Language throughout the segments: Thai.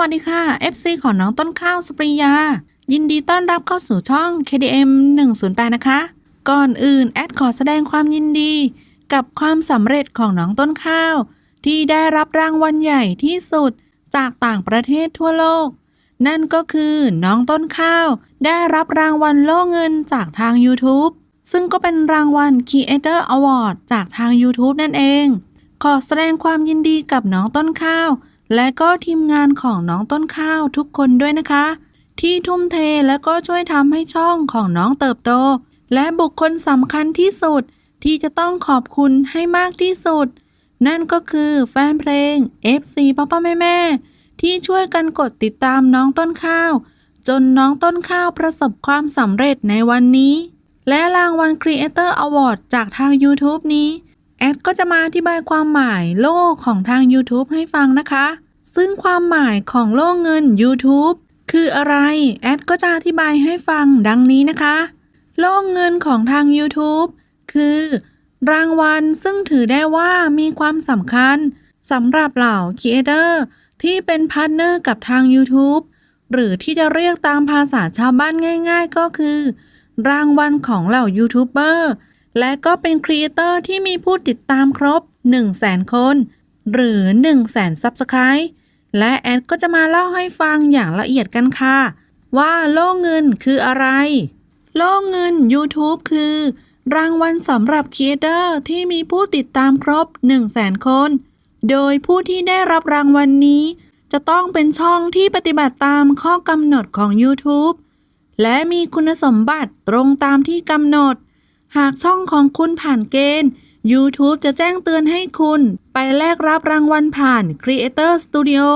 วัสดีค่ะ FC ของน้องต้นข้าวสุปริยา ยินดีต้อนรับเข้าสู่ช่อง KDM 108 นะคะ ก่อนอื่นแอดขอแสดงความยินดี กับความสำเร็จของน้องต้นข้าว ที่ได้รับรางวัลใหญ่ที่สุดจากต่างประเทศทั่วโลก นั่นก็คือน้องต้นข้าว ได้รับรางวัลโล่เงินจากทาง YouTube ซึ่งก็เป็นรางวัล Creator Award จากทาง YouTube นั่นเอง ขอแสดงความยินดีกับน้องต้นข้าว และก็ทีมงานของน้องต้นข้าวทุกคนด้วยนะคะ ที่ทุ่มเทและก็ช่วยทำให้ช่องของน้องเติบโต และบุคคลสำคัญที่สุดที่จะต้องขอบคุณให้มากที่สุด นั่นก็คือแฟนเพลง FC พ่อพ่อแม่แม่ๆที่ช่วยกันกดติดตามน้องต้นข้าว จนน้องต้นข้าวประสบความสำเร็จในวันนี้ และรางวัล Creator Award จากทาง YouTube นี้ แอดก็จะมาอธิบายความหมายโล่ของทาง YouTube ให้ฟังนะคะ ซึ่งความหมายของโล่เงิน YouTube คืออะไร แอดก็จะอธิบายให้ฟังดังนี้นะคะ โล่เงินของทาง YouTube คือ รางวัลซึ่งถือได้ว่ามีความสำคัญสำหรับเหล่าครีเอเตอร์ที่เป็นพาร์ทเนอร์กับทาง YouTube หรือที่จะเรียกตามภาษาชาวบ้านง่าย ๆ ก็คือ รางวัลของเหล่ายูทูบเบอร์ และก็เป็นครีเอเตอร์ที่มีผู้ติดตามครบ 1 0 0 0 0แสนคน หรือ 1 0 0 0 0แสนซับสไคร b e และแอดก็จะมาเล่าให้ฟังอย่างละเอียดกันค่ะ ว่าโล่เงินคืออะไร โล่เงิน YouTube คือ รางวัลสำหรับครีเอเตอร์ที่มีผู้ติดตามครบ 1 0 0 0 0แสนคน โดยผู้ที่ได้รับรางวัลนนี้ จะต้องเป็นช่องที่ปฏิบัติตามข้อกำหนดของ YouTube และมีคุณสมบัติตรงตามที่กำหนด หากช่องของคุณผ่านเกณฑ์ YouTube จะแจ้งเตือนให้คุณ ไปแลกรับรางวัลผ่าน Creator Studio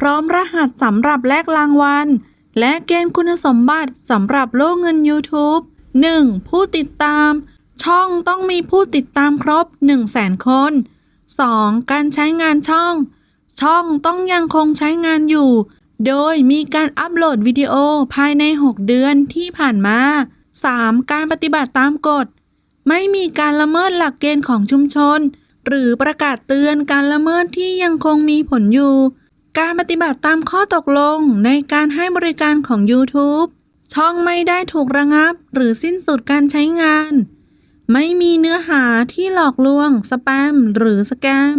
พร้อมรหัสสำหรับแลกรางวัล และเกณฑ์คุณสมบัติสำหรับโล่เงิน YouTube 1. ผู้ติดตาม ช่องต้องมีผู้ติดตามครบ 1 0 0 0 0แสนคน 2. การใช้งานช่อง ช่องต้องยังคงใช้งานอยู่ โดยมีการอัปโหลดวิดีโอภายใน 6 เดือนที่ผ่านมา 3. การปฏิบัติตามกฎ ไม่มีการละเมิดหลักเกณฑ์ของชุมชน หรือประกาศเตือนการละเมิดที่ยังคงมีผลอยู่ การปฏิบัติตามข้อตกลงในการให้บริการของ YouTube ช่องไม่ได้ถูกระงับ หรือสิ้นสุดการใช้งาน ไม่มีเนื้อหาที่หลอกลวง สแปม หรือสแกม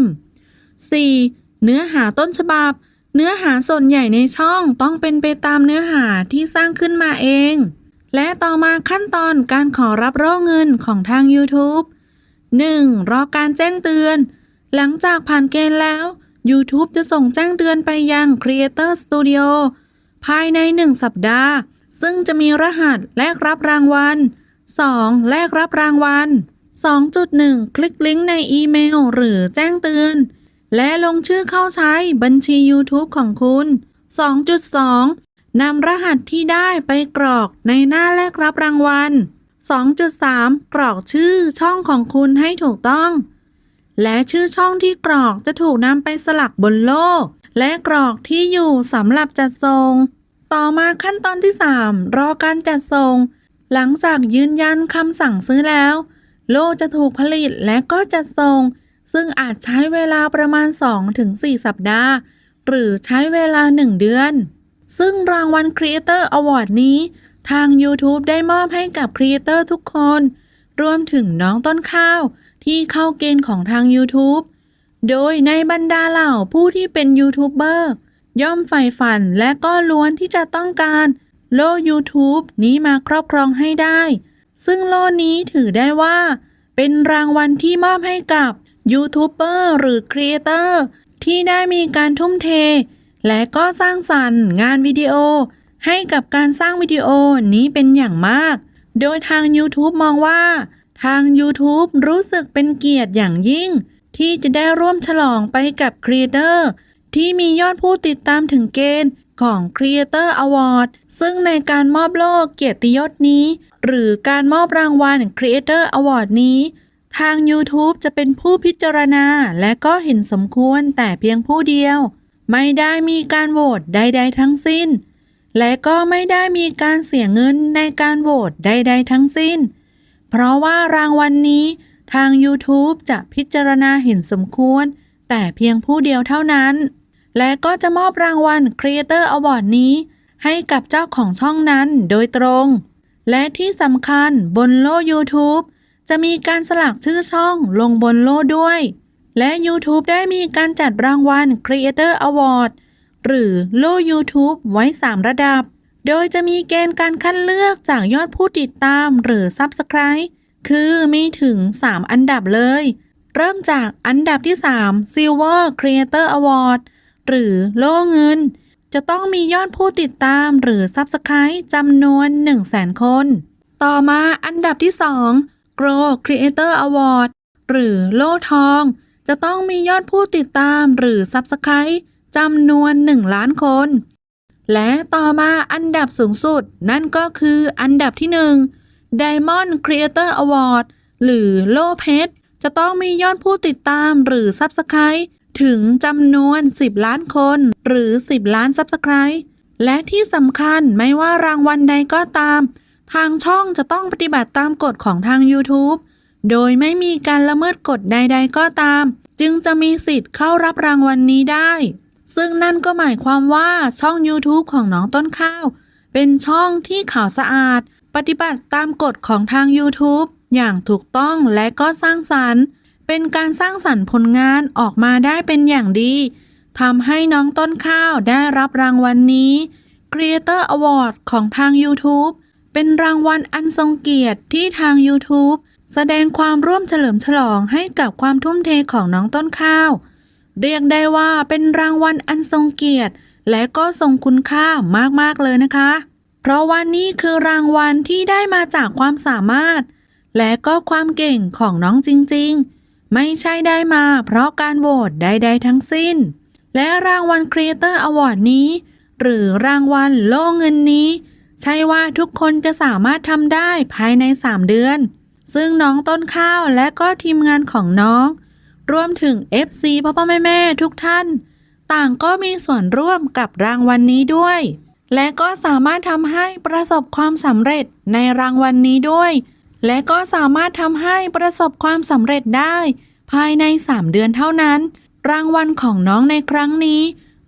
4. เนื้อหาต้นฉบับ เนื้อหาส่วนใหญ่ในช่องต้องเป็นไปตามเนื้อหาที่สร้างขึ้นมาเอง และต่อมาขั้นตอนการขอรับโล่เงินของทาง YouTube 1. รอการแจ้งเตือน หลังจากผ่านเกณฑ์แล้ว YouTube จะส่งแจ้งเตือนไปยัง Creator Studio ภายใน 1 สัปดาห์ ซึ่งจะมีรหัสแลกรับรางวัล 2. แลกรับรางวัล 2.1 คลิกลิงก์ในอีเมลหรือแจ้งเตือน และลงชื่อเข้าใช้บัญชี YouTube ของคุณ 2.2 นำรหัสที่ได้ไปกรอกในหน้าแลกรับรางวัล 2.3 กรอกชื่อช่องของคุณให้ถูกต้อง และชื่อช่องที่กรอกจะถูกนำไปสลักบนโลกและกรอกที่อยู่สำหรับจัดส่ง ต่อมาขั้นตอนที่ 3 รอการจัดส่ง หลังจากยืนยันคำสั่งซื้อแล้ว โล่จะถูกผลิตและก็จัดส่ง ซึ่งอาจใช้เวลาประมาณ 2-4 สัปดาห์ หรือใช้เวลา 1 เดือน ซึ่งรางวัล Creator Award นี้ ทาง YouTube ได้มอบให้กับครีเอเตอร์ทุกคน รวมถึงน้องต้นข้าว ที่เข้าเกณฑ์ของทาง YouTube โดยในบรรดาเหล่าผู้ที่เป็นยูทูบเบอร์ย่อมใฝ่ฝันและก็ล้วนที่จะต้องการ โล่ YouTube นี้มาครอบครองให้ได้ ซึ่งโล่นี้ถือได้ว่า เป็นรางวัลที่มอบให้กับยูทูบเบอร์หรือครีเอเตอร์ที่ได้มีการทุ่มเท และก็สร้างสรรค์งานวิดีโอ ให้กับการสร้างวิดีโอนี้เป็นอย่างมาก โดยทาง YouTube มองว่า ทาง YouTube รู้สึกเป็นเกียรติอย่างยิ่ง ที่จะได้ร่วมฉลองไปกับครีเอเตอร์ที่มียอดผู้ติดตามถึงเกณฑ์ของ Creator Award ซึ่งในการมอบโล่เกียรติยศนี้ หรือการมอบรางวัล Creator Award นี้ ทาง YouTube จะเป็นผู้พิจารณาและก็เห็นสมควรแต่เพียงผู้เดียว ไม่ได้มีการโหวตใดๆทั้งสิ้น และก็ไม่ได้มีการเสียเงินในการโหวตใดๆทั้งสิ้น เพราะว่ารางวัลนนี้ทาง YouTube จะพิจารณาเห็นสมควร แต่เพียงผู้เดียวเท่านั้น และก็จะมอบรางวัล Creator Award นี้ ให้กับเจ้าของช่องนั้นโดยตรง และที่สำคัญบนโล่ YouTube จะมีการสลักชื่อช่องลงบนโล่ด้วย และ YouTube ได้มีการจัดรางวัล Creator Award หรือโล่ YouTube ไว้ 3 ระดับ โดยจะมีเกณฑ์การคัดเลือกจากยอดผู้ติดตามหรือ Subscribe คือมีถึง 3 อันดับเลย เริ่มจากอันดับที่ 3 Silver Creator Award หรือโล่เงิน จะต้องมียอดผู้ติดตามหรือ Subscribe จำนวน 100,000 คน ต่อมาอันดับที่ 2 Grow Creator Award หรือโล่ทอง จะต้องมียอดผู้ติดตามหรือ Subscribe จำนวน 1 ล้านคน และต่อมาอันดับสูงสุด นั่นก็คืออันดับที่ 1 Diamond Creator Award หรือโลเพชรจะต้องมียอดผู้ติดตามหรือ Subscribe ถึงจำนวน 10 ล้านคน หรือ 10 ล้าน Subscribe และที่สำคัญไม่ว่ารางวัลใดก็ตาม ทางช่องจะต้องปฏิบัติตามกฎของทาง YouTube โดยไม่มีการละเมิดกฎใด ๆ ก็ตาม จึงจะมีสิทธิ์เข้ารับรางวัลนนี้ได้ ซึ่งนั่นก็หมายความว่าช่อง YouTube ของน้องต้นข้าว เป็นช่องที่ข่าวสะอาด ปฏิบัติตามกฎของทาง YouTube อย่างถูกต้องและก็สร้างสรรค์ เป็นการสร้างสรรค์ผลงานออกมาได้เป็นอย่างดีทำให้น้องต้นข้าวได้รับรางวัลนนี้ Creator Award ของทาง YouTube เป็นรางวัลอันทรงเกียรติที่ทาง YouTube แสดงความร่วมเฉลิมฉลองให้กับความทุ่มเทของน้องต้นข้าว เรียกได้ว่าเป็นรางวัลอันทรงเกียรติ และก็ทรงคุณค่ามากๆเลยนะคะ เพราะว่านี่คือรางวัลที่ได้มาจากความสามารถ และก็ความเก่งของน้องจริงๆ ไม่ใช่ได้มาเพราะการโหวตใดๆทั้งสิ้น และรางวัล Creator Award นี้ หรือรางวัลโล่เงินนี้ ใช่ว่าทุกคนจะสามารถทำได้ภายใน 3 เดือน ซึ่งน้องต้นข้าวและก็ทีมงานของน้อง รวมถึง FC พ่อพ่อแม่แม่ทุกท่าน ต่างก็มีส่วนร่วมกับรางวัลนนี้ด้วย และก็สามารถทำให้ประสบความสำเร็จในรางวัลนนี้ด้วย และก็สามารถทำให้ประสบความสำเร็จได้ ภายใน 3 เดือนเท่านั้น รางวัลของน้องในครั้งนี้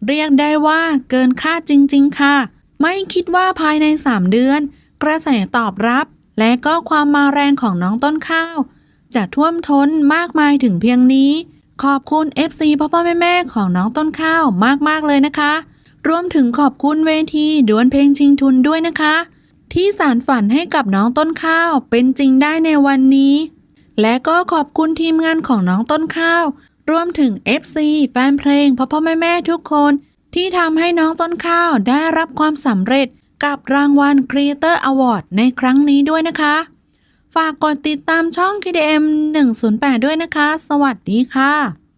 เรียกได้ว่าเกินคาดจริง ๆ ค่ะ ไม่คิดว่าภายใน 3 เดือน กระแสตอบรับ และก็ความมาแรงของน้องต้นข้าว จะท่วมท้นมากมายถึงเพียงนี้ ขอบคุณ FC พ่อพ่อแม่แม่ของน้องต้นข้าวมากๆเลยนะคะ รวมถึงขอบคุณเวทีดวลเพลงชิงทุนด้วยนะคะ ที่สารฝันให้กับน้องต้นข้าวเป็นจริงได้ในวันนี้ และก็ขอบคุณทีมงานของน้องต้นข้าว รวมถึง FC แฟนเพลงพ่อพ่อแม่แม่ทุกคน ที่ทำให้น้องต้นข้าวได้รับความสำเร็จ กับรางวัล Creator Award ในครั้งนี้ด้วยนะคะ ฝากกดติดตามช่อง KDM 108 ด้วยนะคะ สวัสดีค่ะ